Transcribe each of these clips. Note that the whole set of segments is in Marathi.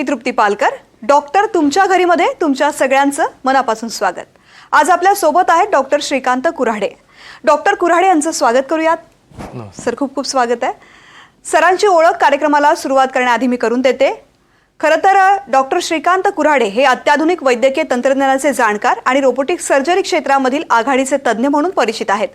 मी तृप्ती पालकर. डॉक्टर तुमच्या घरीमध्ये तुमच्या सगळ्यांचं मनापासून स्वागत. आज आपल्यासोबत आहेत डॉक्टर श्रीकांत कुऱ्हाडे. डॉक्टर कुऱ्हाडे यांचं स्वागत करूयात. सर खूप खूप स्वागत आहे. सरांची ओळख कार्यक्रमाला सुरुवात करण्याआधी मी करून देते. खरं तर डॉक्टर श्रीकांत कुऱ्हाडे हे अत्याधुनिक वैद्यकीय तंत्रज्ञानाचे जाणकार आणि रोबोटिक सर्जरी क्षेत्रामधील आघाडीचे तज्ज्ञ म्हणून परिचित आहेत.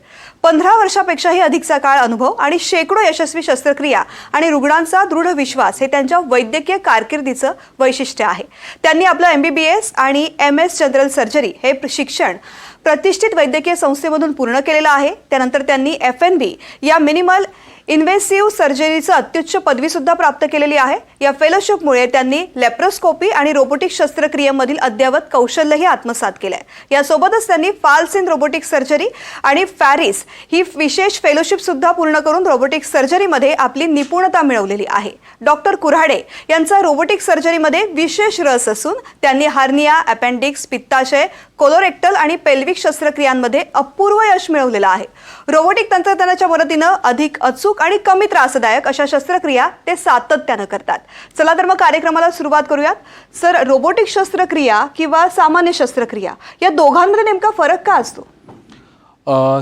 पंधरा वर्षापेक्षाही अधिकचा काळ अनुभव आणि शेकडो यशस्वी शस्त्रक्रिया आणि रुग्णांचा दृढ विश्वास हे त्यांच्या वैद्यकीय कारकिर्दीचं वैशिष्ट्य आहे. त्यांनी आपलं एम बी बी एस आणि एम एस जनरल सर्जरी हे शिक्षण प्रतिष्ठित वैद्यकीय संस्थेमधून पूर्ण केलेलं आहे. त्यानंतर त्यांनी एफ एन बी या मिनिमल इन्व्हेसिव्ह सर्जरीचं अत्युच्च पदवीसुद्धा प्राप्त केलेली आहे. या फेलोशिपमुळे त्यांनी लेप्रोस्कोपी आणि रोबोटिक शस्त्रक्रियेमधील अद्ययावत कौशल्यही आत्मसात केलंय. यासोबतच त्यांनी फाल्स इन रोबोटिक सर्जरी आणि फॅरिस ही विशेष फेलोशिपसुद्धा पूर्ण करून रोबोटिक सर्जरीमध्ये आपली निपुणता मिळवलेली आहे. डॉक्टर कुऱ्हाडे यांचा रोबोटिक सर्जरीमध्ये विशेष रस असून त्यांनी हार्निया अपेंडिक्स पित्ताशय कोलोरेक्टल आणि पेल्विक शस्त्रक्रियांमध्ये अपूर्व यश मिळवलेलं आहे. रोबोटिक तंत्रज्ञानाच्या मदतीनं अधिक अचूक आणि कमी त्रासदायक अशा शस्त्रक्रिया ते सातत्यानं करतात. चला तर मग कार्यक्रमाला सुरुवात करूयात. सर रोबोटिक शस्त्रक्रिया किंवा सामान्य शस्त्रक्रिया या दोघांमध्ये नेमका फरक का असतो?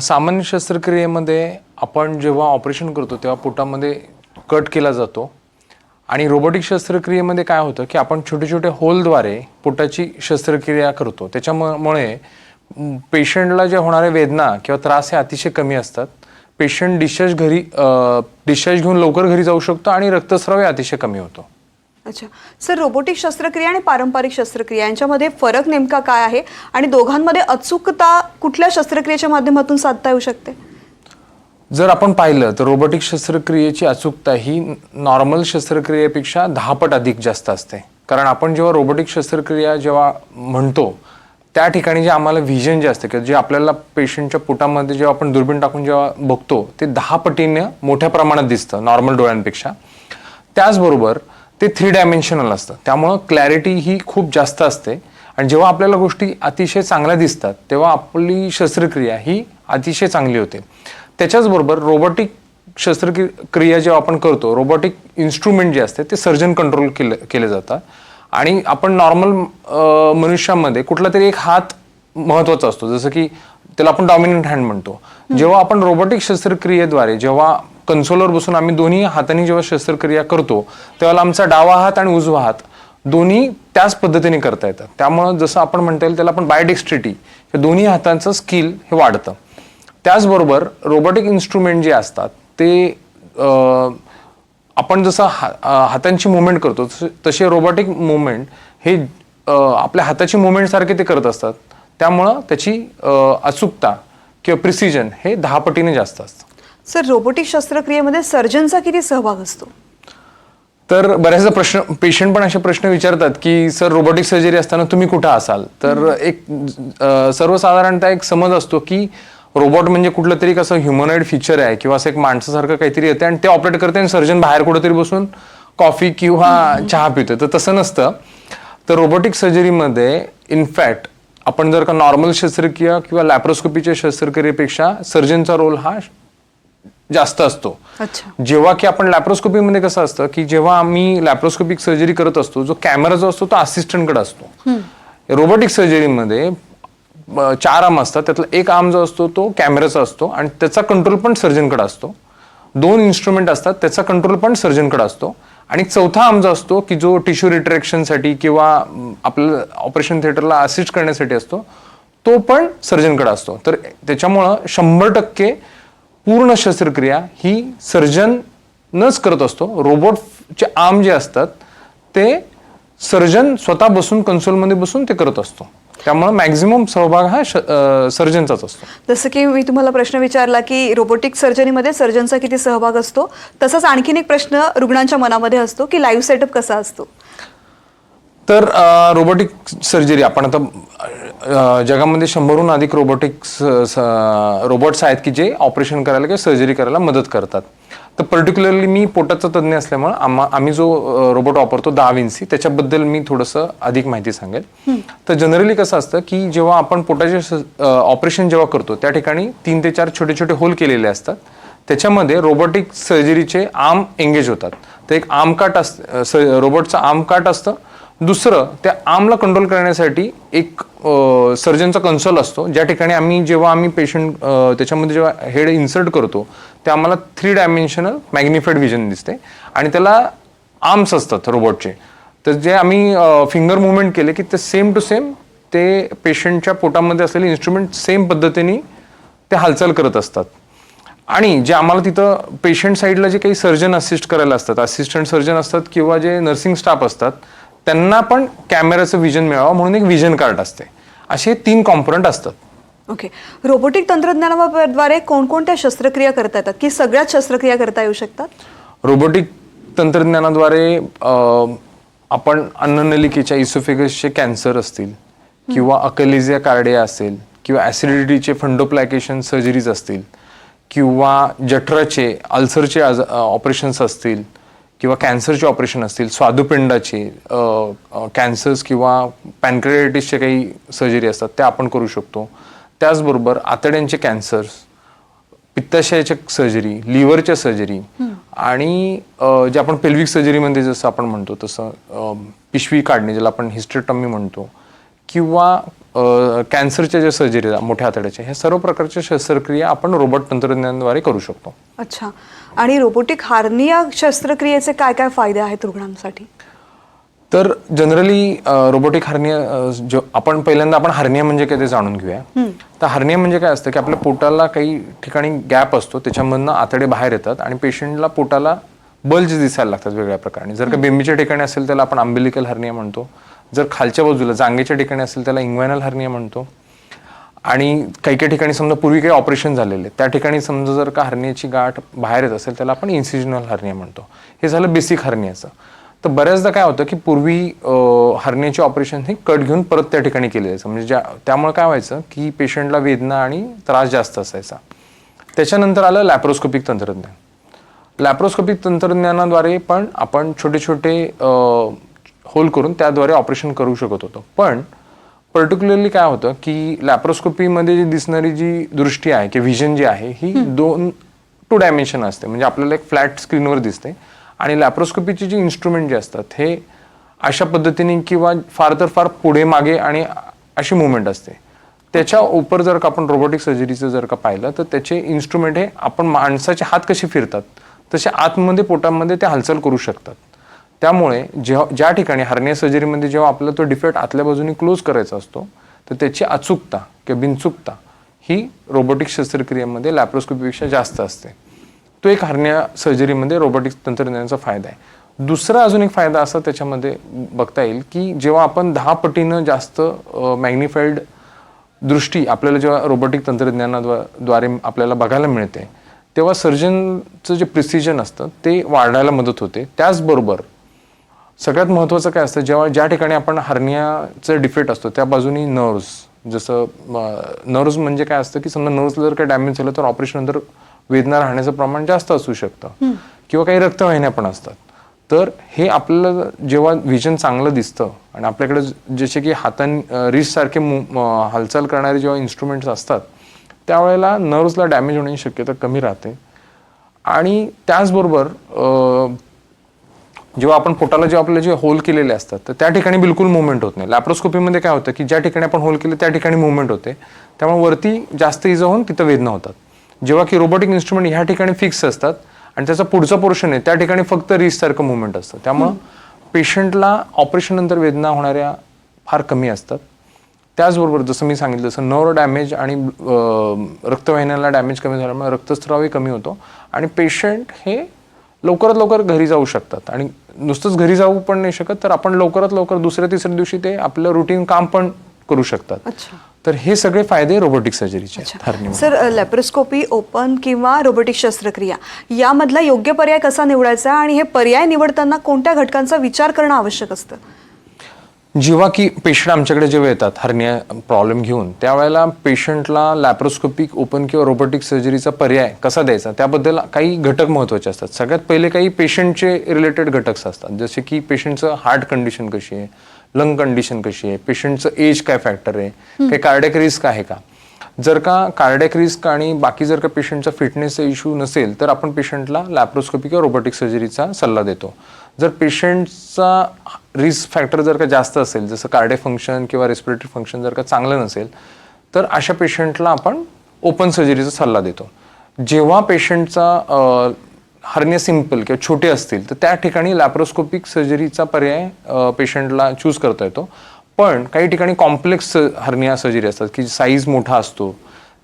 सामान्य शस्त्रक्रियेमध्ये आपण जेव्हा ऑपरेशन करतो तेव्हा पोटामध्ये कट केला जातो. आणि रोबोटिक शस्त्रक्रियेमध्ये काय होतं की आपण छोटे छोटे होलद्वारे पोटाची शस्त्रक्रिया करतो. त्याच्यामुळे पेशंटला जे होणाऱ्या वेदना किंवा त्रास हे अतिशय कमी असतात. पेशंट डिस्चार्ज घरी डिस्चार्ज घेऊन लवकर घरी जाऊ शकतो आणि रक्तस्राव हे अतिशय कमी होतो. अच्छा. सर रोबोटिक शस्त्रक्रिया आणि पारंपरिक शस्त्रक्रिया यांच्यामध्ये फरक नेमका काय आहे? आणि दोघांमध्ये अचूकता कुठल्या शस्त्रक्रियेच्या माध्यमातून साधता येऊ शकते? जर आपण पाहिलं तर रोबोटिक शस्त्रक्रियेची अचूकता ही नॉर्मल शस्त्रक्रियेपेक्षा दहा पट अधिक जास्त असते. कारण आपण जेव्हा रोबोटिक शस्त्रक्रिया जेव्हा म्हणतो त्या ठिकाणी जे आम्हाला व्हिजन जे असते किंवा जे आपल्याला पेशंटच्या पोटामध्ये जेव्हा आपण दुर्बीण टाकून जेव्हा बघतो ते दहा पटीने मोठ्या प्रमाणात दिसतं नॉर्मल डोळ्यांपेक्षा. त्याचबरोबर ते थ्री डायमेन्शनल असतं. त्यामुळं क्लॅरिटी ही खूप जास्त असते. आणि जेव्हा आपल्याला गोष्टी अतिशय चांगल्या दिसतात तेव्हा आपली शस्त्रक्रिया ही अतिशय चांगली होते. त्याच्याचबरोबर रोबोटिक शस्त्रक्रिया जेव्हा आपण करतो रोबोटिक इन्स्ट्रुमेंट जे असते ते सर्जन कंट्रोल केले केले जातात. आणि आपण नॉर्मल मनुष्यामध्ये कुठला तरी एक हात महत्त्वाचा असतो. जसं की त्याला आपण डॉमिनंट हँड म्हणतो. जेव्हा आपण रोबोटिक शस्त्रक्रियेद्वारे जेव्हा कन्सोलवर बसून आम्ही दोन्ही हातांनी जेव्हा शस्त्रक्रिया करतो तेव्हा आमचा डावा हात आणि उजवा हात दोन्ही त्याच पद्धतीने करता येतात त्यामुळं जसं आपण म्हणता येईल त्याला आपण बायोडेक्स्ट्रिटी हे दोन्ही हातांचं स्किल हे वाढतं. त्याचबरोबर रोबोटिक इन्स्ट्रुमेंट जे असतात ते आपण जसं हा हातांची मुवमेंट करतो तसे- रोबोटिक मुवमेंट हे आपल्या हाताची मुवमेंट सारखे ते करत असतात. त्यामुळं त्याची अचूकता किंवा प्रिसिजन हे दहा पटीने जास्त असतं. सर रोबोटिक शस्त्रक्रियेमध्ये सर्जनचा किती सहभाग असतो? तर बऱ्याचदा प्रश्न पेशंट पण असे प्रश्न विचारतात की सर रोबोटिक सर्जरी असताना तुम्ही कुठं असाल? तर एक सर्वसाधारणतः एक समज असतो की रोबोट म्हणजे कुठलं तरी कसं ह्युमनॉइड फीचर आहे किंवा असं एक माणसासारखं काहीतरी येते आणि ते ऑपरेट करते आणि सर्जन बाहेर कुठेतरी बसून कॉफी किंवा चहा पितो तर तसं नसतं. तर रोबोटिक सर्जरीमध्ये इनफॅक्ट आपण जर का नॉर्मल शस्त्रक्रिया किंवा लॅप्रोस्कोपीच्या शस्त्रक्रियेपेक्षा सर्जनचा रोल हा जास्त असतो. जेव्हा की आपण लॅप्रोस्कोपीमध्ये कसं असतं की जेव्हा आम्ही लॅप्रोस्कोपिक सर्जरी करत असतो जो कॅमेरा जो असतो तो असिस्टंटकडे असतो. रोबोटिक सर्जरीमध्ये चार आर्म असतात. त्यातला एक आर्म जो असतो तो कॅमेराचा असतो आणि त्याचा कंट्रोल पण सर्जनकडे असतो. दोन इन्स्ट्रुमेंट असतात त्याचा कंट्रोल पण सर्जनकडे असतो. आणि चौथा आम जो असतो की जो टिश्यू रिट्रॅक्शनसाठी किंवा आपलं ऑपरेशन थिएटरला असिस्ट करण्यासाठी असतो तो पण सर्जनकडे असतो. तर त्याच्यामुळं शंभर टक्के पूर्ण शस्त्रक्रिया ही सर्जनच करत असतो. रोबोटचे आम जे असतात ते सर्जन स्वतः बसून कन्सोलमध्ये बसून ते करत असतो. त्यामुळे मॅक्झिमम सहभाग हा सर्जनचाच असतो. जसं की मी तुम्हाला प्रश्न विचारला की रोबोटिक सर्जरीमध्ये सर्जनचा किती सहभाग असतो? तसंच आणखीन एक प्रश्न रुग्णांच्या मनामध्ये असतो की लाईव्ह सेटअप कसा असतो? तर रोबोटिक सर्जरी आपण आता जगामध्ये शंभरहून अधिक रोबोटिक रोबोट्स आहेत की जे ऑपरेशन करायला किंवा सर्जरी करायला मदत करतात. तर पर्टिक्युलरली मी पोटाचा तज्ज्ञ असल्यामुळे आम्हा आम्ही जो रोबोट वापरतो दहा विन्सी त्याच्याबद्दल मी थोडंसं अधिक माहिती सांगेल. तर जनरली कसं असतं की जेव्हा आपण पोटाचे ऑपरेशन जेव्हा करतो त्या ठिकाणी तीन ते चार छोटे छोटे होल केलेले असतात. त्याच्यामध्ये रोबोटिक सर्जरीचे आर्म एंगेज होतात. तर एक आर्म काट अस रोबोटचं आर्म काट असतं. दुसरं त्या आर्मला कंट्रोल करण्यासाठी एक सर्जनचा कन्सोल असतो. ज्या ठिकाणी आम्ही जेव्हा आम्ही पेशंट त्याच्यामध्ये जेव्हा हेड इन्सर्ट करतो ते आम्हाला थ्री डायमेन्शनल मॅग्निफाईड विजन दिसते. आणि त्याला आर्म्स असतात रोबोटचे तर जे आम्ही फिंगर मुवमेंट केले की ते सेम टू सेम ते पेशंटच्या पोटामध्ये असलेले इन्स्ट्रुमेंट सेम पद्धतीने ते हालचाल करत असतात. आणि जे आम्हाला तिथं पेशंट साईडला जे काही सर्जन असिस्ट करायला असतात असिस्टंट सर्जन असतात किंवा जे नर्सिंग स्टाफ असतात त्यांना पण कॅमेराचं विजन मिळावं म्हणून एक विजन कार्ड असते. असे तीन कॉम्पोनंट असतात. ओके रोबोटिक तंत्रज्ञानाद्वारे कोणकोणत्या शस्त्रक्रिया करता येतात? की सगळ्याच शस्त्रक्रिया करता येऊ शकतात? रोबोटिक तंत्रज्ञानाद्वारे आपण अन्ननलिकेच्या इसोफेगसचे कॅन्सर असतील किंवा अकलेझिया कार्डिया असेल किंवा ॲसिडिटीचे फंडोप्लॅकेशन सर्जरीज असतील किंवा जठराचे अल्सरचे ऑपरेशन्स असतील किंवा कॅन्सरचे ऑपरेशन असतील स्वादुपिंडाचे कॅन्सर्स किंवा पॅनक्रियाटिसचे काही सर्जरी असतात त्या आपण करू शकतो. त्याचबरोबर आतड्यांचे कॅन्सर्स पित्ताशयाच्या सर्जरी लिव्हरच्या सर्जरी आणि जे आपण पेल्विक सर्जरीमध्ये जसं आपण म्हणतो तसं पिशवी काढणे ज्याला आपण हिस्टेटॉमी म्हणतो किंवा कॅन्सरच्या ज्या सर्जरी मोठ्या आतड्याच्या ह्या सर्व प्रकारच्या शस्त्रक्रिया आपण रोबोट तंत्रज्ञानाद्वारे करू शकतो. अच्छा. आणि रोबोटिक हार्निया शस्त्रक्रियेचे काय काय फायदे आहेत रुग्णांसाठी? तर जनरली रोबोटिक हार्निया जो आपण पहिल्यांदा आपण हार्निया म्हणजे काय ते जाणून घेऊया. तर हार्निया म्हणजे काय असतं की आपल्या पोटाला काही ठिकाणी गॅप असतो त्याच्यामधनं आतडे बाहेर येतात आणि पेशंटला पोटाला बल्ज दिसायला लागतात वेगळ्या प्रकारे. जर का बेंबीच्या ठिकाणी असेल त्याला आपण आंबिलिकल हार्निया म्हणतो. जर खालच्या बाजूला जांगेच्या ठिकाणी असेल त्याला इंग्वायनल हार्निया म्हणतो. आणि काही काही ठिकाणी समजा पूर्वी काही ऑपरेशन झालेले त्या ठिकाणी समजा जर का हरण्याची गाठ बाहेर येत असेल त्याला आपण इन्सिजनल हर्निया म्हणतो. हे झालं बेसिक हर्नियाचं तर बऱ्याचदा काय होतं की पूर्वी हरण्याचे ऑपरेशन हे कट घेऊन परत त्या ठिकाणी केले जायचं. म्हणजे ज्या त्यामुळे काय व्हायचं की पेशंटला वेदना आणि त्रास जास्त असायचा. त्याच्यानंतर आलं लॅप्रोस्कोपिक तंत्रज्ञान. लॅप्रोस्कोपिक तंत्रज्ञानाद्वारे पण आपण छोटे छोटे होल करून त्याद्वारे ऑपरेशन करू शकत होतो. पण पर्टिक्युलरली काय होतं की लॅप्रोस्कोपीमध्ये जी दिसणारी जी दृष्टी आहे की व्हिजन जी आहे ही दोन टू डायमेन्शन असते. म्हणजे आपल्याला एक फ्लॅट स्क्रीनवर दिसते. आणि लॅप्रोस्कोपीची जी इन्स्ट्रुमेंट जे असतात हे अशा पद्धतीने किंवा फार तर फार पुढे मागे आणि अशी मुवमेंट असते. त्याच्या उपर जर का आपण रोबोटिक सर्जरीचं जर का पाहिलं तर त्याचे इन्स्ट्रुमेंट हे आपण माणसाचे हात कसे फिरतात तसे आतमध्ये पोटामध्ये ते हालचाल करू शकतात. त्यामुळे जेव्हा ज्या ठिकाणी हर्निया सर्जरीमध्ये जेव्हा आपला तो डिफेक्ट आतल्या बाजूने क्लोज करायचा असतो तर त्याची अचूकता किंवा बिनचूकता ही रोबोटिक शस्त्रक्रियेमध्ये लॅप्रोस्कोपीपेक्षा जास्त असते. तो एक हर्निया सर्जरीमध्ये रोबोटिक तंत्रज्ञानाचा फायदा आहे. दुसरा अजून एक फायदा असा त्याच्यामध्ये बघता येईल की जेव्हा आपण दहा पटीनं जास्त मॅग्निफाईड दृष्टी आपल्याला जेव्हा रोबोटिक तंत्रज्ञानाद्वारे आपल्याला बघायला मिळते तेव्हा सर्जनचं जे प्रिसिजन असतं ते वाढायला मदत होते. त्याचबरोबर सगळ्यात महत्त्वाचं काय असतं जेव्हा ज्या ठिकाणी आपण हर्नियाचं डिफेक्ट असतो त्या बाजूनी नर्व्स जसं नर्व्स म्हणजे काय असतं की समजा नर्व्सला जर काही डॅमेज झालं तर ऑपरेशन नंतर वेदना राहण्याचं प्रमाण जास्त असू शकतं. किंवा काही रक्तवाहिन्या पण असतात. तर हे आपल्याला जेव्हा विजन चांगलं दिसतं आणि आपल्याकडे जसे की हातान रिस्ट सारखे मु- अं, हालचाल करणारे जेव्हा इन्स्ट्रुमेंट्स असतात त्यावेळेला नर्व्सला डॅमेज होण्याची शक्यता कमी राहते. आणि त्याचबरोबर जेव्हा आपण पोटाला जेव्हा आपले जे होल केलेले असतात तर त्या ठिकाणी बिलकुल मुवमेंट होत नाही. लॅप्रोस्कोपीमध्ये काय होतं की ज्या ठिकाणी आपण होल केले त्या ठिकाणी मुवमेंट होते. त्यामुळे वरती जास्त इजा होऊन तिथं वेदना होतात. जेव्हा की रोबोटिक इन्स्ट्रुमेंट ह्या ठिकाणी फिक्स असतात आणि त्याचा पुढचा पोर्शन आहे त्या ठिकाणी फक्त रिस सारखं मुवमेंट असतं. त्यामुळं पेशंटला ऑपरेशन नंतर वेदना होणाऱ्या फार कमी असतात. त्याचबरोबर जसं मी सांगितलं तसं नर्व डॅमेज आणि अं, रक्तवाहिन्यांना डॅमेज कमी झाल्यामुळे रक्तस्रावही कमी होतो. आणि पेशंट हे लवकरात लवकर घरी जाऊ शकतात. आणि नुसतंच घरी जाऊ पण नाही शकत तर आपण लवकरात लवकर दुसऱ्या तिसऱ्या दिवशी ते आपलं रुटीन काम पण करू शकतात. अच्छा. तर हे सगळे फायदे रोबोटिक सर्जरीचे. सर लॅप्रोस्कोपी ओपन किंवा रोबोटिक शस्त्रक्रिया यामधला योग्य पर्याय कसा निवडायचा आणि हे पर्याय निवडताना कोणत्या घटकांचा विचार करणं आवश्यक असतं? जेव्हा की पेशंट आमच्याकडे जेव्हा येतात हर्निया प्रॉब्लेम घेऊन त्यावेळेला पेशंटला लॅप्रोस्कोपिक ओपन किंवा रोबोटिक सर्जरीचा पर्याय कसा द्यायचा? त्याबद्दल काही घटक महत्त्वाचे असतात. सगळ्यात पहिले काही पेशंटचे रिलेटेड घटक असतात. जसे की पेशंटचं हार्ट कंडिशन कशी आहे लंग कंडिशन कशी आहे पेशंटचं एज काय फॅक्टर आहे काही कार्डियक रिस्क आहे का? जर का कार्डियक रिस्क आणि बाकी जर का पेशंटचा फिटनेसचा इश्यू नसेल तर आपण पेशंटला लॅप्रोस्कोपी किंवा रोबोटिक सर्जरीचा सल्ला देतो. जर पेशंटचा रिस्क फॅक्टर जर का जास्त असेल जसं कार्डे फंक्शन किंवा रेस्पिरेटरी फंक्शन जर का चांगलं नसेल तर अशा पेशंटला आपण ओपन सर्जरीचा सल्ला देतो. जेव्हा पेशंटचा हर्निया सिंपल किंवा छोटे असतील तर त्या ठिकाणी लॅप्रोस्कोपिक सर्जरीचा पर्याय पेशंटला चूज करता येतो. पण काही ठिकाणी कॉम्प्लेक्स हर्निया सर्जरी असतात की साईज मोठा असतो.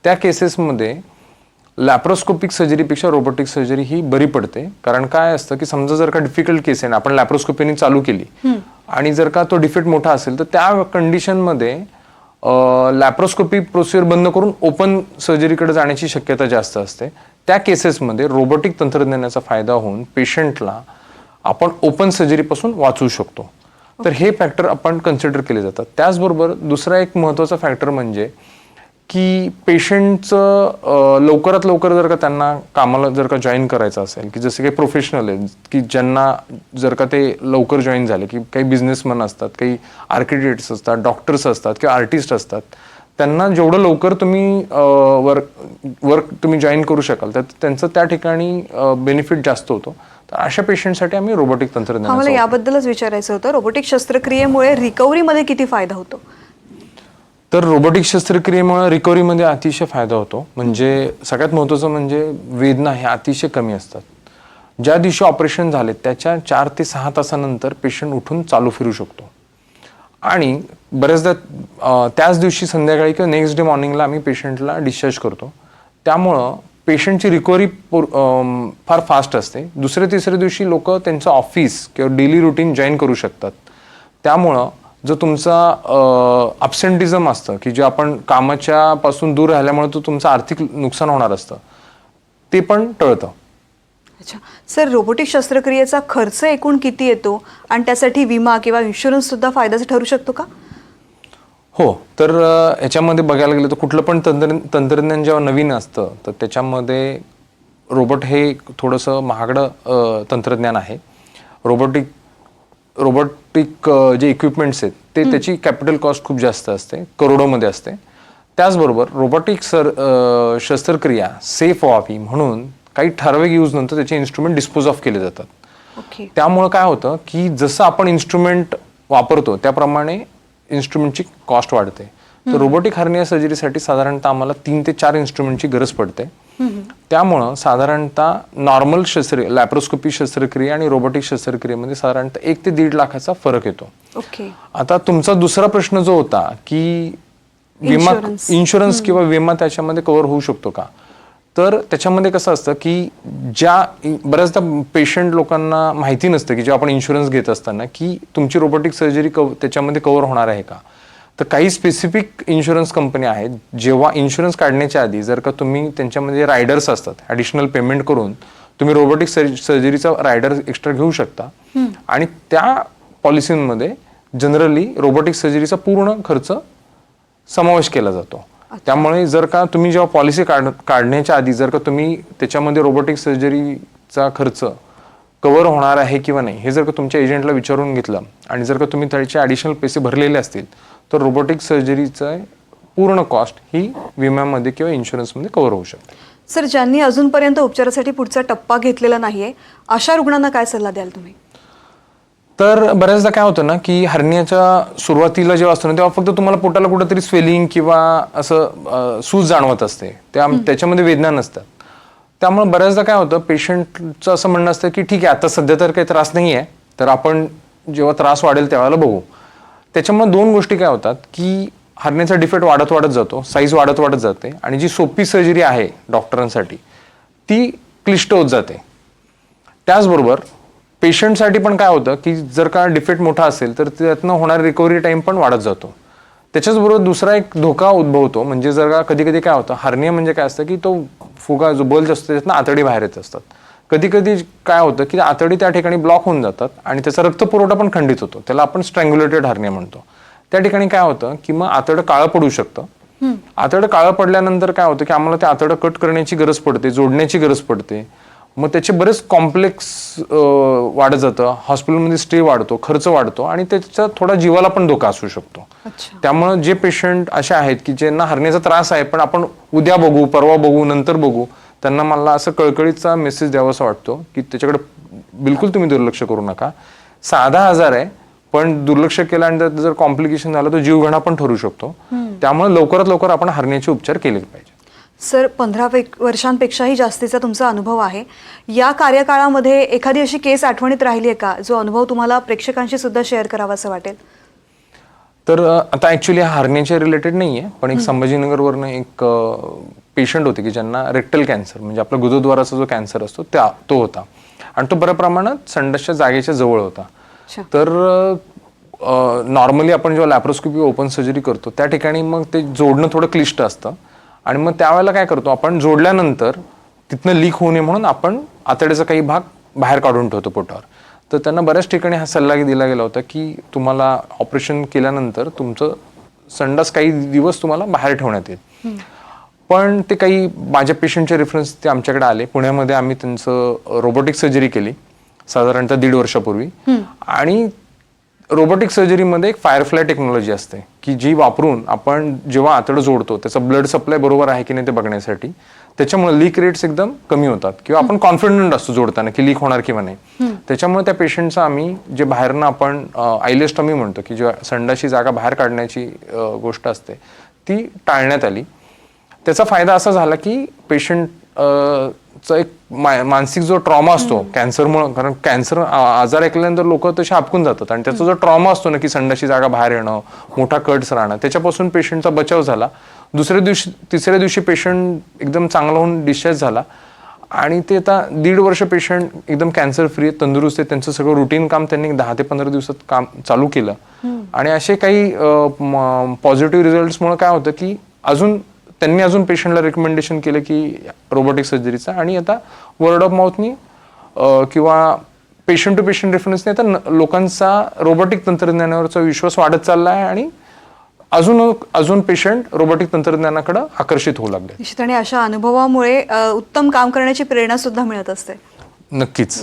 त्या केसेसमध्ये लॅप्रोस्कोपिक सर्जरीपेक्षा रोबोटिक सर्जरी ही बरी पडते. कारण काय असतं की समजा जर का डिफिकल्ट केस आहे ना आपण लॅप्रोस्कोपीने चालू केली आणि जर का तो डिफेक्ट मोठा असेल तर त्या कंडिशनमध्ये लॅप्रोस्कोपी प्रोसिजर बंद करून ओपन सर्जरीकडे जाण्याची शक्यता जास्त असते. त्या केसेसमध्ये रोबोटिक तंत्रज्ञानाचा फायदा होऊन पेशंटला आपण ओपन सर्जरीपासून वाचवू शकतो. तर हे फॅक्टर आपण कन्सिडर केले जातात. त्याचबरोबर दुसरा एक महत्त्वाचा फॅक्टर म्हणजे की पेशंटचं लवकरात लवकर जर का त्यांना कामाला जर का जॉईन करायचं असेल की जसे काही प्रोफेशनल आहेत की ज्यांना जर का ते लवकर जॉईन झाले की काही बिझनेसमन असतात काही आर्किटेक्ट्स असतात डॉक्टर्स असतात किंवा आर्टिस्ट असतात त्यांना जेवढं लवकर तुम्ही वर्क वर्क तुम्ही जॉईन करू शकाल तर त्यांचं त्या ठिकाणी बेनिफिट जास्त होतो. तर अशा पेशंटसाठी आम्ही रोबोटिक हा मला तंत्रज्ञान याबद्दलच विचारायचं होतं. रोबोटिक शस्त्रक्रियेमुळे रिकव्हरीमध्ये किती फायदा होतो? तर रोबोटिक शस्त्रक्रियेमुळे रिकव्हरीमध्ये अतिशय फायदा होतो. म्हणजे सगळ्यात महत्त्वाचं म्हणजे वेदना हे अतिशय कमी असतात. ज्या दिवशी ऑपरेशन झाले त्याच्या चार ते सहा तासानंतर पेशंट उठून चालू फिरू शकतो. आणि बऱ्याचदा त्याच दिवशी संध्याकाळी किंवा नेक्स्ट डे मॉर्निंगला आम्ही पेशंटला डिस्चार्ज करतो. त्यामुळं पेशंटची रिकव्हरी फार फास्ट असते. दुसऱ्या तिसऱ्या दिवशी लोक त्यांचं ऑफिस किंवा डेली रुटीन जॉईन करू शकतात. त्यामुळं जो तुमचा अबसेंटिझम असतं की जे आपण कामाच्या पासून दूर राहिल्यामुळे तो तुमचं आर्थिक नुकसान होणार असतं ते पण टळतं. अच्छा. सर रोबोटिक शस्त्रक्रियेचा खर्च एकूण किती येतो? आणि त्यासाठी विमा किंवा इन्शुरन्स सुद्धा फायद्याचा ठरू शकतो का? हो. तर अ, ह्याच्यामध्ये बघायला गेलं तर कुठलं पण तंत्र तंत्रज्ञान जेव्हा नवीन असतं तर त्याच्यामध्ये रोबोट हे थोडंसं महागडं तंत्रज्ञान आहे. रोबोटिक रोबोटिक जे इक्विपमेंट्स आहेत ते त्याची कॅपिटल कॉस्ट खूप जास्त असते करोडोमध्ये असते. त्याचबरोबर रोबोटिक सर शस्त्रक्रिया सेफ व्हावी म्हणून काही ठराविक यूज नंतर त्याचे इन्स्ट्रुमेंट डिस्पोज ऑफ केले जातात. त्यामुळं काय होतं की जसं आपण इन्स्ट्रुमेंट वापरतो त्याप्रमाणे इन्स्ट्रुमेंटची कॉस्ट वाढते. तर रोबोटिक हर्निया सर्जरीसाठी साधारणतः आम्हाला तीन ते चार इन्स्ट्रुमेंटची गरज पडते. त्यामुळं साधारणतः नॉर्मल शस्त्र लॅप्रोस्कोपी शस्त्रक्रिया आणि रोबोटिक शस्त्रक्रियेमध्ये साधारणतः एक ते दीड लाखाचा फरक येतो. ओके. आता तुमचा दुसरा प्रश्न जो होता की विमा. इन्शुरन्स किंवा विमा त्याच्यामध्ये कव्हर होऊ शकतो का? तर त्याच्यामध्ये कसं असतं की ज्या बऱ्याचदा पेशंट लोकांना माहिती नसतं की जेव्हा आपण इन्शुरन्स घेत असताना की तुमची रोबोटिक सर्जरी कव त्याच्यामध्ये कव्हर होणार आहे का? तर काही स्पेसिफिक इन्शुरन्स कंपनी आहेत जेव्हा इन्शुरन्स काढण्याच्या आधी जर का तुम्ही त्यांच्यामध्ये रायडर्स असतात ॲडिशनल पेमेंट करून तुम्ही रोबोटिक सर्जरीचा रायडर एक्स्ट्रा घेऊ शकता. आणि त्या पॉलिसीमध्ये जनरली रोबोटिक सर्जरीचा पूर्ण खर्च समावेश केला जातो. त्यामुळे जर का तुम्ही जेव्हा पॉलिसी काढ काढण्याच्या आधी जर का तुम्ही त्याच्यामध्ये रोबोटिक सर्जरीचा खर्च कव्हर होणार आहे किंवा नाही हे जर का तुमच्या एजंटला विचारून घेतलं आणि जर का तुम्ही त्याचे ॲडिशनल पैसे भरलेले असतील तर रोबोटिक सर्जरीचं पूर्ण कॉस्ट ही विम्यामध्ये किंवा इन्शुरन्समध्ये कव्हर होऊ शकते. सर ज्यांनी अजूनपर्यंत उपचारासाठी पुढचा टप्पा घेतलेला नाहीये अशा रुग्णांना काय सल्ला द्याल तुम्ही? तर बऱ्याचदा काय होतं ना की हरण्याच्या सुरुवातीला जेव्हा असतं ना तेव्हा फक्त तुम्हाला पोटाला कुठंतरी स्वेलिंग किंवा असं सूज जाणवत असते. त्या त्याच्यामध्ये वेदना नसतात. त्यामुळे बऱ्याचदा काय होतं पेशंटचं असं म्हणणं असतं की ठीक आहे आता सध्या तर काही त्रास नाही आहे तर आपण जेव्हा त्रास वाढेल त्यावेळेला बघू. त्याच्यामुळे दोन गोष्टी काय होतात की हरण्याचा डिफेक्ट वाढत वाढत जातो साईज वाढत वाढत जाते आणि जी सोपी सर्जरी आहे डॉक्टरांसाठी ती क्लिष्ट होत जाते. त्याचबरोबर पेशंटसाठी पण काय होतं की जर का डिफेक्ट मोठा असेल तर त्यातनं होणारा रिकव्हरी टाईम पण वाढत जातो. त्याच्याचबरोबर दुसरा एक धोका उद्भवतो म्हणजे जर का कधी कधी काय होतं हर्निया म्हणजे काय असतं की तो फुगा जो बल्ज असतो त्यातनं आतडी बाहेर येत असतात. कधी कधी काय होतं की आतडी त्या ठिकाणी ब्लॉक होऊन जातात आणि त्याचा रक्तपुरवठा पण खंडित होतो. त्याला आपण स्ट्रँग्युलेटेड हार्निया म्हणतो. त्या ठिकाणी काय होतं की मग आतडं काळं पडू शकतं. आतडं काळं पडल्यानंतर काय होतं की आम्हाला ते आतडं कट करण्याची गरज पडते जोडण्याची गरज पडते. मग त्याचे बरेच कॉम्प्लेक्स वाढत जातं. हॉस्पिटलमध्ये स्टे वाढतो खर्च वाढतो आणि त्याचा थोडा जीवाला पण धोका असू शकतो. त्यामुळं जे पेशंट असे आहेत की ज्यांना हरण्याचा त्रास आहे पण आपण उद्या बघू परवा बघू नंतर बघू त्यांना मला असं कळकळीचा मेसेज द्यावासा वाटतो की त्याच्याकडे बिलकुल तुम्ही दुर्लक्ष करू नका. साधा आजार आहे पण दुर्लक्ष केलं आणि त्यात जर कॉम्प्लिकेशन झालं तर जीवघेणा पण ठरू शकतो. त्यामुळे लवकरात लवकर आपण हरण्याचे उपचार केले पाहिजे. सर पंधरा पेक वर्षांपेक्षाही जास्तीचा तुमचा अनुभव आहे. या कार्यकाळामध्ये एखादी अशी केस आठवणीत राहिली आहे का? जो अनुभव तुम्हाला प्रेक्षकांशी सुद्धा शेअर करावासा वाटेल? तर आता ऍक्च्युली हा हरण्याच्या रिलेटेड नाही आहे पण एक संभाजीनगरवरनं एक पेशंट होते की ज्यांना रेक्टल कॅन्सर म्हणजे आपला गुदद्वाराचा जो कॅन्सर असतो त्या तो होता. आणि तो बऱ्या प्रमाणात संडासच्या जागेच्या जवळ होता. तर नॉर्मली आपण जेव्हा लॅप्रोस्कोपी ओपन सर्जरी करतो त्या ठिकाणी मग ते जोडणं थोडं क्लिष्ट असतं. आणि मग त्यावेळेला काय करतो आपण जोडल्यानंतर तिथनं लीक होऊ नये म्हणून आपण आतड्याचा काही भाग बाहेर काढून ठेवतो पोटावर. तर त्यांना बऱ्याच ठिकाणी हा सल्ला दिला गेला होता की तुम्हाला ऑपरेशन केल्यानंतर तुमचं संडास काही दिवस तुम्हाला बाहेर ठेवण्यात येईल. पण ते काही माझ्या पेशंटचे रेफरन्स ते आमच्याकडे आले. पुण्यामध्ये आम्ही त्यांचं रोबोटिक सर्जरी केली. साधारणतः दीड वर्षापूर्वी. आणि रोबोटिक सर्जरीमध्ये एक फायरफ्लाय टेक्नॉलॉजी असते की जी वापरून आपण जेव्हा आतडं जोडतो त्याचा ब्लड सप्लाय बरोबर आहे की नाही ते बघण्यासाठी त्याच्यामुळे लीक रेट्स एकदम कमी होतात. किंवा आपण कॉन्फिडंट असतो जोडताना की लीक होणार किंवा नाही. त्याच्यामुळे त्या पेशंटचं आम्ही जे बाहेरनं आपण आयलेस्टॉमी म्हणतो की जेव्हा संडाची जागा बाहेर काढण्याची गोष्ट असते ती टाळण्यात आली. त्याचा फायदा असा झाला की पेशंट चा एक मा- मानसिक जो ट्रॉमा असतो कॅन्सरमुळे कारण कॅन्सर आजार ऐकल्यानंतर लोक तसे आपकून जातात. आणि त्याचा जो ट्रॉमा असतो ना की संडाची जागा बाहेर येणं मोठा कट्स राहणं त्याच्यापासून पेशंटचा बचाव झाला. दुसऱ्या दिवशी तिसऱ्या दिवशी पेशंट एकदम चांगला होऊन डिस्चार्ज झाला. आणि ते आता दीड वर्ष पेशंट एकदम कॅन्सर फ्री आहेत तंदुरुस्त आहेत. त्यांचं सगळं रुटीन काम त्यांनी दहा ते पंधरा दिवसात काम चालू केलं. आणि असे काही पॉझिटिव्ह रिझल्ट्समुळे काय होतं की अजून त्यांनी अजून पेशंटला रेकमेंडेशन केलं की रोबोटिक सर्जरीचा आणि आता वर्ड ऑफ माउथनी किंवा पेशंट टू पेशंट रेफरन्सने आता लोकांचा रोबोटिक तंत्रज्ञानावरचा विश्वास वाढत चालला आहे आणि अजून अजून पेशंट रोबोटिक तंत्रज्ञानाकडे आकर्षित होऊ लागले आणि अशा अनुभवामुळे उत्तम काम करण्याची प्रेरणा सुद्धा मिळत असते. नक्कीच.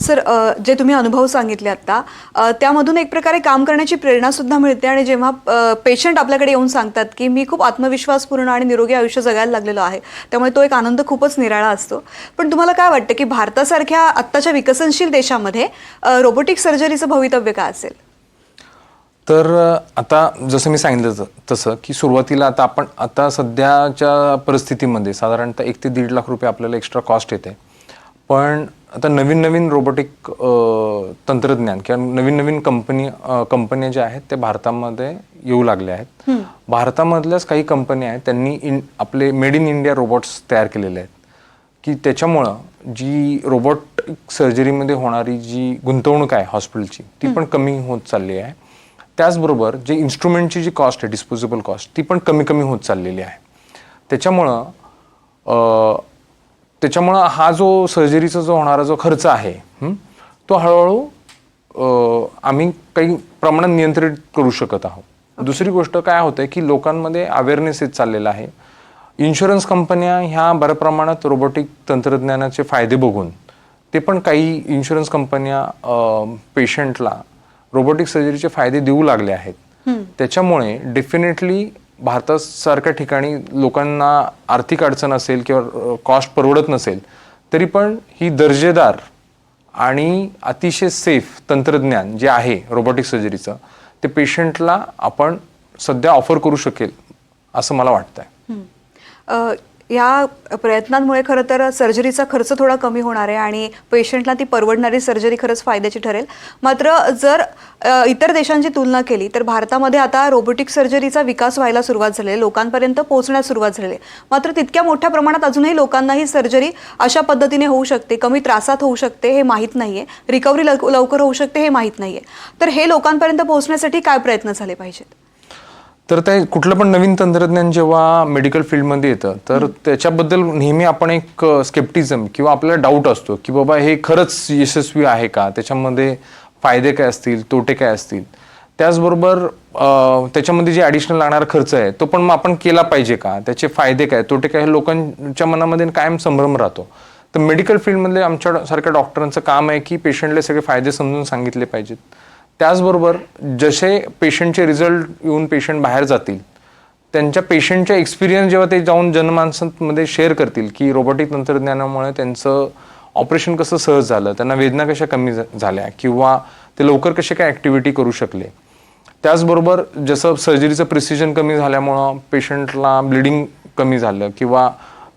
सर जे तुम्ही अनुभव सांगितले आता त्यामधून एक प्रकारे काम करण्याची प्रेरणा सुद्धा मिळते आणि जेव्हा पेशंट आपल्याकडे येऊन सांगतात की मी खूप आत्मविश्वासपूर्ण आणि निरोगी आयुष्य जगायला लागलेलो आहे त्यामुळे तो एक आनंद खूपच निराळा असतो. पण तुम्हाला काय वाटतं की भारतासारख्या आत्ताच्या विकसनशील देशामध्ये रोबोटिक सर्जरीचं भवितव्य काय असेल? तर आता जसं मी सांगितलं तसं की सुरुवातीला आता आपण आता सध्याच्या परिस्थितीमध्ये साधारणतः एक ते दीड लाख रुपये आपल्याला एक्स्ट्रा कॉस्ट येते. पण आता नवीन नवीन रोबोटिक तंत्रज्ञान किंवा नवीन नवीन कंपनी कंपन्या ज्या आहेत त्या भारतामध्ये येऊ लागल्या आहेत. भारतामधल्याच काही कंपन्या आहेत त्यांनी इन आपले मेड इन इंडिया रोबोट्स तयार केलेले आहेत. की त्याच्यामुळं जी रोबोटिक सर्जरीमध्ये होणारी जी गुंतवणूक आहे हॉस्पिटलची ती पण कमी होत चालली आहे. त्याचबरोबर जे इन्स्ट्रुमेंटची जी कॉस्ट आहे डिस्पोजेबल कॉस्ट ती पण कमी कमी होत चाललेली आहे. त्याच्यामुळं त्याच्यामुळं हा जो सर्जरीचा जो होणारा जो खर्च आहे तो हळूहळू आम्ही काही प्रमाणात नियंत्रित करू शकत आहोत. दुसरी गोष्ट काय होते की लोकांमध्ये अवेअरनेस येत चाललेला आहे. इन्शुरन्स कंपन्या ह्या बऱ्या प्रमाणात रोबोटिक तंत्रज्ञानाचे फायदे बघून ते पण काही इन्शुरन्स कंपन्या पेशंटला रोबोटिक सर्जरीचे फायदे देऊ लागले आहेत. त्याच्यामुळे डेफिनेटली भारतासारख्या ठिकाणी लोकांना आर्थिक अडचण असेल किंवा कॉस्ट परवडत नसेल तरी पण ही दर्जेदार आणि अतिशय सेफ तंत्रज्ञान जे आहे रोबोटिक सर्जरीचं ते पेशंटला आपण सध्या ऑफर करू शकेल असं मला वाटतं आहे या प्रयत्नांमुळे खरं तर सर्जरीचा खर्च थोडा कमी होणार आहे आणि पेशंटला ती परवडणारी सर्जरी खरंच फायद्याची ठरेल. मात्र जर इतर देशांची तुलना केली तर भारतामध्ये आता रोबोटिक सर्जरीचा विकास व्हायला सुरुवात झालेली लोकांपर्यंत पोहोचण्यास सुरुवात झालेली आहे. मात्र तितक्या मोठ्या प्रमाणात अजूनही लोकांना ही सर्जरी अशा पद्धतीने होऊ शकते. कमी त्रासात होऊ शकते हे माहीत नाही आहे रिकव्हरी लवकर होऊ शकते हे माहीत नाही आहे तर हे लोकांपर्यंत पोहोचण्यासाठी काय प्रयत्न झाले पाहिजेत? तर ते कुठलं पण नवीन तंत्रज्ञान जेव्हा मेडिकल फील्डमध्ये येतं तर त्याच्याबद्दल नेहमी आपण एक स्केप्टिझम किंवा आपल्याला डाऊट असतो की बाबा हे खरंच यशस्वी आहे का? त्याच्यामध्ये फायदे काय असतील? तोटे काय असतील? त्याचबरोबर त्याच्यामध्ये जे ॲडिशनल लागणारा खर्च आहे तो पण मग आपण केला पाहिजे का? त्याचे फायदे काय? तोटे काय? हे लोकांच्या मनामध्ये कायम संभ्रम राहतो. तर मेडिकल फील्डमधले आमच्या सारख्या डॉक्टरांचं काम आहे की पेशंटला सगळे फायदे समजून सांगितले पाहिजेत. त्याचबरोबर जसे पेशंटचे रिझल्ट येऊन पेशंट बाहेर जातील त्यांच्या पेशंटच्या एक्सपिरियन्स जेव्हा ते जाऊन जनमानसांमध्ये शेअर करतील की रोबोटिक तंत्रज्ञानामुळे त्यांचं ऑपरेशन कसं सहज झालं त्यांना वेदना कशा कमी झाल्या किंवा ते लवकर कसे काय ॲक्टिव्हिटी करू शकले. त्याचबरोबर जसं सर्जरीचं प्रिसिजन कमी झाल्यामुळं पेशंटला ब्लिडिंग कमी झालं किंवा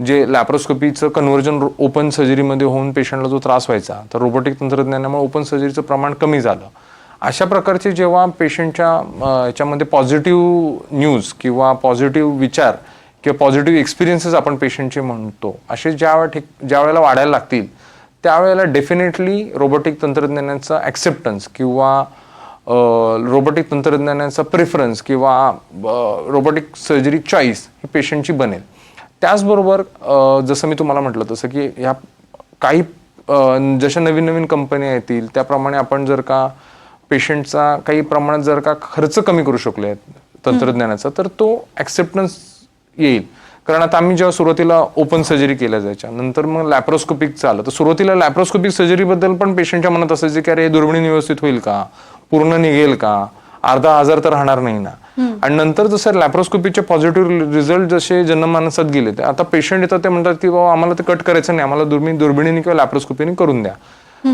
जे लॅप्रोस्कोपीचं कन्व्हर्जन ओपन सर्जरीमध्ये होऊन पेशंटला जो त्रास व्हायचा तर रोबोटिक तंत्रज्ञानामुळे ओपन सर्जरीचं प्रमाण कमी झालं. अशा प्रकारचे जेव्हा पेशंटच्या याच्यामध्ये पॉझिटिव्ह न्यूज किंवा पॉझिटिव्ह विचार किंवा पॉझिटिव्ह एक्सपिरियन्सेस आपण पेशंटचे म्हणतो असे ज्या ठिक ज्या वेळेला वाढायला लागतील त्यावेळेला डेफिनेटली रोबोटिक तंत्रज्ञानाचा ॲक्सेप्टन्स किंवा रोबोटिक तंत्रज्ञानाचा प्रेफरन्स किंवा रोबोटिक सर्जरी चॉईस ही पेशंटची बनेल. त्याचबरोबर जसं मी तुम्हाला म्हटलं तसं की ह्या काही जशा नवीन नवीन कंपन्या येतील त्याप्रमाणे आपण जर का पेशंटचा काही प्रमाणात जर का खर्च कमी करू शकलो तंत्रज्ञानाचा तर तो ॲक्सेप्टन्स येईल. कारण आता आम्ही जेव्हा सुरुवातीला ओपन सर्जरी केल्या जायच्या नंतर मग लॅप्रोस्कोपिक आलं तर सुरुवातीला लॅप्रोस्कोपिक सर्जरीबद्दल पण पेशंटच्या मनात असायचे की अरे हे दुर्बिणीने व्यवस्थित होईल का? पूर्ण निघेल का? अर्धा हजार तर राहणार नाही ना? आणि नंतर जसं लॅप्रोस्कोपीचे पॉझिटिव्ह रिझल्ट जसे जनमानसात गेले ते आता पेशंट येतात ते म्हणतात की बाबा आम्हाला ते कट करायचं नाही. आम्हाला दुर्बिणी दुर्बिणीने किंवा लॅप्रोस्कोपीने करून द्या.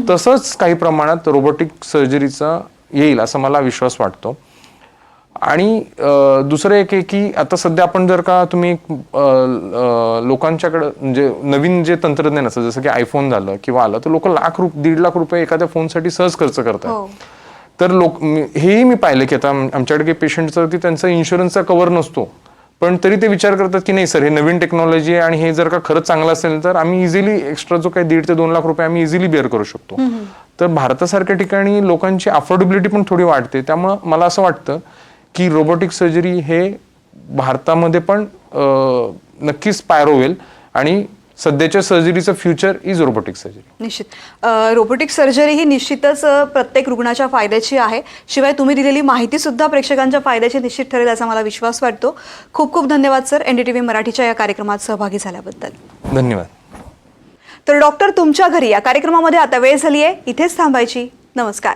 तसंच काही प्रमाणात रोबोटिक सर्जरीचा येईल असं मला विश्वास वाटतो. आणि दुसरं एक आहे की आता सध्या आपण जर का तुम्ही लोकांच्याकडं म्हणजे नवीन जे तंत्रज्ञान असतं जसं की आयफोन झालं किंवा आलं तर लोक लाख रुप दीड लाख रुपये एखाद्या फोनसाठी सहज खर्च करतात हो. तर लोक हेही मी पाहिलं की आता आम- आमच्याकडे काही पेशंटचं की त्यांचा इन्शुरन्सचा कव्हर नसतो. पण तरी ते विचार करतात की नाही सर हे नवीन टेक्नॉलॉजी आहे आणि हे जर का खरंच चांगलं असेल तर आम्ही इझिली एक्स्ट्रा जो काही दीड ते दोन लाख रुपये आम्ही इझिली बेअर करू शकतो. तर भारतासारख्या ठिकाणी लोकांची अफोर्डेबिलिटी पण थोडी वाढते. त्यामुळं मला असं वाटतं की रोबोटिक सर्जरी हे भारतामध्ये पण नक्कीच पायरो होईल आणि सध्याच्या सर्जरीचं फ्युचर इज रोबोटिक सर्जरी निश्चित. रोबोटिक सर्जरी ही निश्चितच प्रत्येक रुग्णाच्या फायद्याची आहे. शिवाय तुम्ही दिलेली माहिती सुद्धा प्रेक्षकांच्या फायद्याची निश्चित ठरेल असा मला विश्वास वाटतो. खूप खूप धन्यवाद sir. N D T V मराठीच्या या कार्यक्रमात सहभागी झाल्याबद्दल. धन्यवाद. तर डॉक्टर तुमच्या घरी या कार्यक्रमामध्ये आता वेळ झाली आहे इथेच थांबायची. नमस्कार.